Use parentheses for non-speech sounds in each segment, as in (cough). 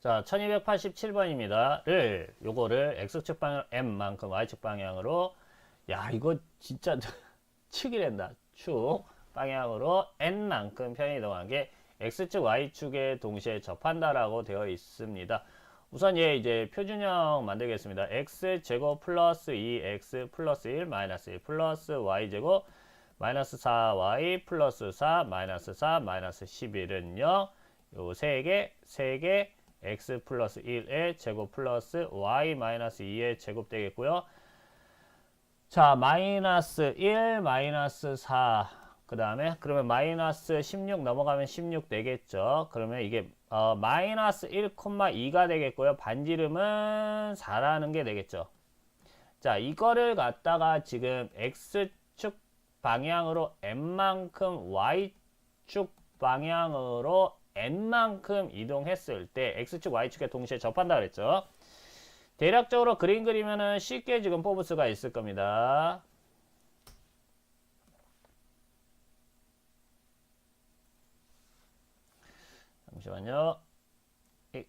자, 1287번입니다.를 요거를 x축 방향 m만큼 y축 방향으로 야, 이거 진짜 (laughs) 축이란다. 축 방향으로 n만큼 편이동한 게 x축 y축에 동시에 접한다라고 되어 있습니다. 우선 얘 이제 표준형 만들겠습니다. x 제곱 플러스 2x 플러스 1 마이너스 1 플러스 y 제곱 마이너스 4y 플러스 4 마이너스 4 마이너스 11은요. 요세 개, 세 개, x 플러스 1의 제곱 플러스 y 마이너스 2의 제곱 되겠고요. 자, 마이너스 1, 마이너스 4. 그 다음에, 그러면 마이너스 16 넘어가면 16 되겠죠. 그러면 이게, 어, 마이너스 1,2가 되겠고요. 반지름은 4라는 게 되겠죠. 자, 이거를 갖다가 지금 x축 방향으로 n만큼 y축 방향으로 n만큼 이동했을 때 x축 y축에 동시에 접한다 그랬죠. 대략적으로 그림 그리면은 쉽게 지금 뽑을 수가 있을 겁니다. 잠시만요. 이,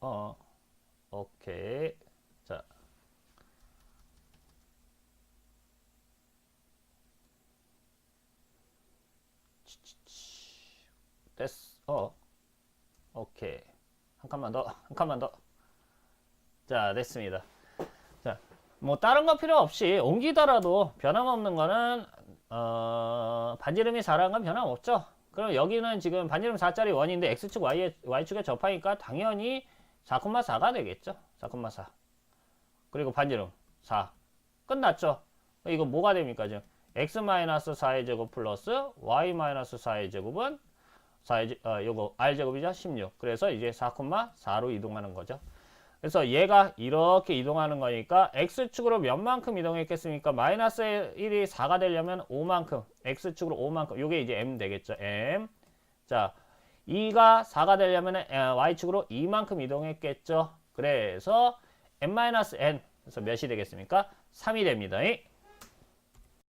어, 오케이. 자. 됐어. 어. 오케이. 한 칸만 더. 한 칸만 더. 자, 됐습니다. 자, 뭐 다른 거 필요 없이 옮기더라도 변함없는 거는 어, 반지름이 4라는 건 변함없죠. 그럼 여기는 지금 반지름 4짜리 원인데 x축 y, y축에 접하니까 당연히 4,4가 되겠죠. 4,4. 그리고 반지름 4. 끝났죠. 이거 뭐가 됩니까 지금? x-4의 제곱 플러스 y-4의 제곱은 4의, 어, 요거 r제곱이죠. 16. 그래서 이제 4,4로 이동하는 거죠. 그래서 얘가 이렇게 이동하는 거니까 x축으로 몇 만큼 이동했겠습니까? 마이너스 1이 4가 되려면 5만큼 x축으로 5만큼 요게 이제 m 되겠죠. m 자 2가 4가 되려면 y축으로 2만큼 이동했겠죠. 그래서 m-n 그래서 몇이 되겠습니까? 3이 됩니다.